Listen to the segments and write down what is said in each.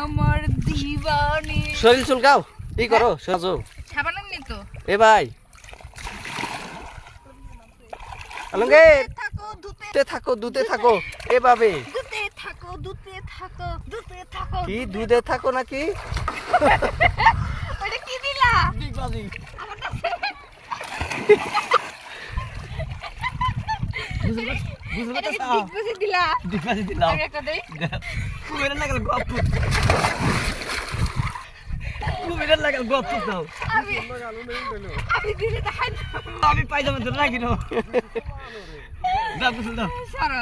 আমার দিবানি শরীর চুলকাও? ই করো? সাজো সাবান নি তো? এ ভাই। দুতে দুতে থাকো দুতে থাকো এভাবে দুতে থাকো দুতে থাকো দুতে থাকো কি দুধে থাকো। নাকি? ওটা কি দিলা? এটা কি ঠিক বুঝে দিলা। আগে একটা দেই। আমি আমি দিলে তো হাই আমি পাইজামা ধরে রাখি না সরো।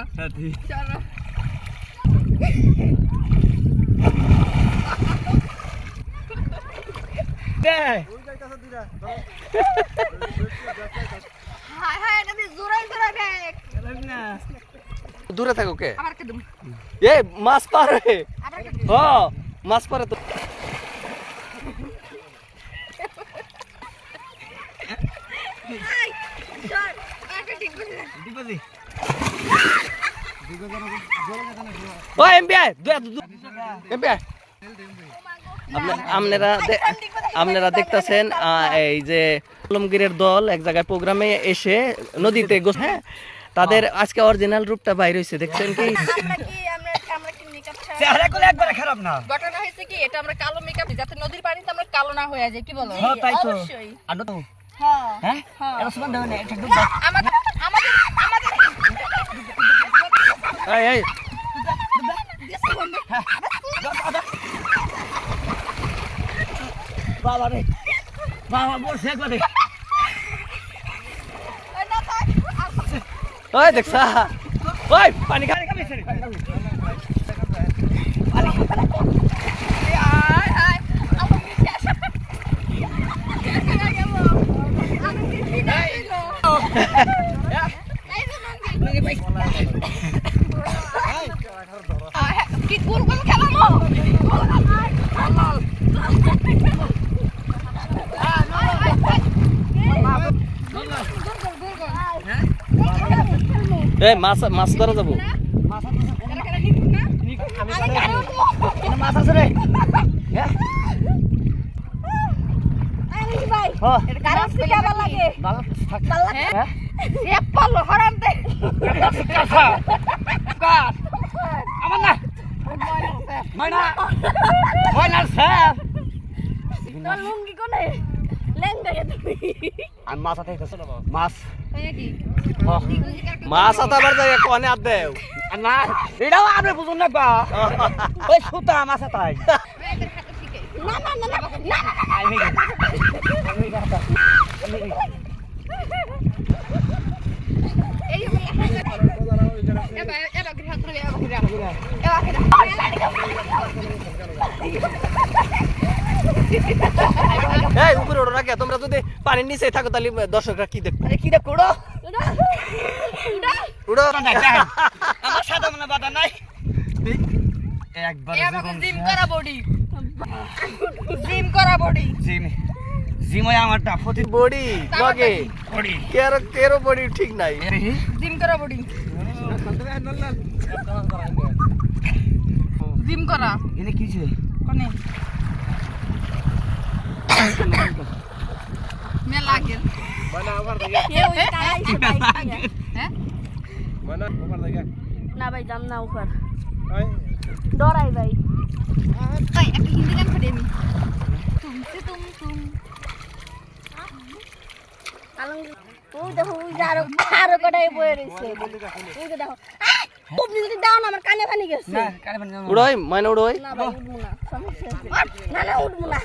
সরো। হাই হাই এটা জোরাই জোরাই দেখ দূরে থাকো কে? আবার কে দুম এ মাছ পারে। হ মাছ পারে তো। ও আপনারা আপনারা দেখতেছেন এই যে আলমগীরের দল এক জায়গায় প্রোগ্রামে এসে নদীতে গোস- হ্যাঁ তাদের আজকে অরিজিনাল রূপটা বাইর হয়েছে দেখছেন কি? আমরা কি আমরা আমরা কি মেকআপ ছাড়া চেহারা করলে একবারে খারাপ না। ঘটনা হয়েছে কি এটা আমরা কালো মেকআপ যাতে নদীর পানিতে আমরা কালো না হয়ে যায় কি বলো? হ্যাঁ তাই তো। আর তো হ্যাঁ হ্যাঁ? হ্যাঁ। এটা সুমান দেবে এটা একটু আমাদের আমাদের আমাদের এই এই। বাবা রে বাবা বলছে একবারে না থাক ওই দেখছা ওই পানি খা আয় আয় আমার কি শেষ শেষ হয়ে গেল আমি কি বিদায় দিল এই যে নন্দী আয়, কি গোল গোল খেলামো এই মাছ মাছ ধরা যাব। মাছ আছে রে হ্যাঁ। ভালো থাক হ্যাঁ আমার না ময়না ময়না স্যার আমি মাছ আছে মাছ হ্যাঁ মাছ কনে দেও আর না এটাও আপনি বুঝুন না বা ওই সুতা মাছ তাই আমি এই উপরে ওঠো কে? তোমরা যদি পানির নিচে থাকো তাহলে দর্শকরা কি দেখবে? আরে কি রে কুড়ো উড়ো। আমার সাদা মনে বাধা নাই। একবার জিম করা বডি। জিম করা বডি। জিম জিম হয় আমারটা প্রতি বডি লগে বডি। কেরো কেরো বডি ঠিক নাই। জিম করা বডি। জিম করা। এনে কি ছিল কোনে মে লাগে হ্যাঁ না ভাই দাম না উপর ডরাই ভাই তাই একটা হিন্দি গান করে আমি তুমসে তুম তুম আলমগীর ওই দেখো ওই যে আরও আরও কটাই বয়ে রয়েছে ওই যে দেখো আহ! যদি দাও না আমার কানে ফানি গেছে না উড়োই ভাই উঠবো না সমস্যা আছে না না উঠবো না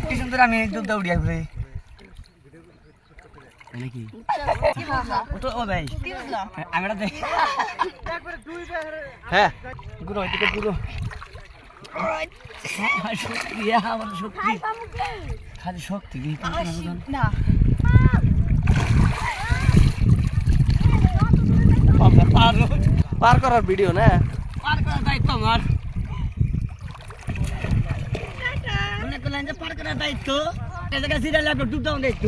কি সুন্দর আমি দুধ ঘুরে হ্যাঁ। গুরু শক্তি শক্তি খালি শক্তি পার করার ভিডিও না? পার করার দায়িত্ব আমার। মনে করলেন যে পার করার দায়িত্ব? এই জায়গায় সিরিয়াল ডুব দাও দায়িত্ব।